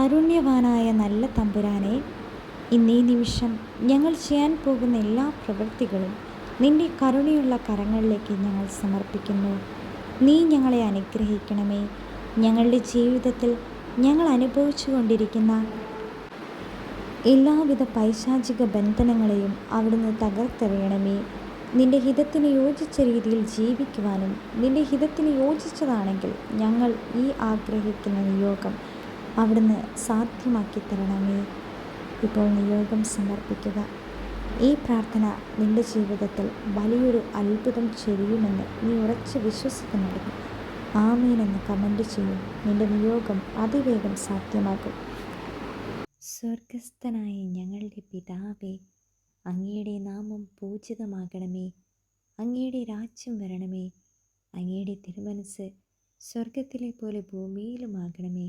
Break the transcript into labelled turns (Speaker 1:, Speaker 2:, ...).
Speaker 1: കാരുണ്യവാനായ നല്ല തമ്പുരാനെ ഇന്നീ നിമിഷം ഞങ്ങൾ ചെയ്യാൻ പോകുന്ന എല്ലാ പ്രവൃത്തികളും നിന്റെ കരുണയുള്ള കരങ്ങളിലേക്ക് ഞങ്ങൾ സമർപ്പിക്കുന്നു. നീ ഞങ്ങളെ അനുഗ്രഹിക്കണമേ. ഞങ്ങളുടെ ജീവിതത്തിൽ ഞങ്ങൾ അനുഭവിച്ചു കൊണ്ടിരിക്കുന്ന എല്ലാവിധ പൈശാചിക ബന്ധനങ്ങളെയും അവിടുന്ന് തകർത്തെറിയണമേ. നിന്റെ ഹിതത്തിന് യോജിച്ച രീതിയിൽ ജീവിക്കുവാനും നിന്റെ ഹിതത്തിന് യോജിച്ചതാണെങ്കിൽ ഞങ്ങൾ ഈ ആഗ്രഹിക്കുന്ന നിയോഗം അവിടുന്ന് സാധ്യമാക്കി തരണമേ. ഇപ്പോൾ നിയോഗം സമർപ്പിക്കുക. ഈ പ്രാർത്ഥന നിന്റെ ജീവിതത്തിൽ വലിയൊരു അത്ഭുതം ചെയ്യുമെന്ന് നീ ഉറച്ച് വിശ്വസിക്കുന്നുണ്ടെങ്കിൽ. ആമീനെന്ന് കമന്റ് ചെയ്യും. നിന്റെ നിയോഗം അതിവേഗം സാധ്യമാകും. സ്വർഗസ്ഥനായ ഞങ്ങളുടെ പിതാവേ അങ്ങയുടെ നാമം പൂജിതമാകണമേ. അങ്ങയുടെ രാജ്യം വരണമേ. അങ്ങയുടെ തിരുമനസ് സ്വർഗത്തിലെ പോലെ ഭൂമിയിലുമാകണമേ.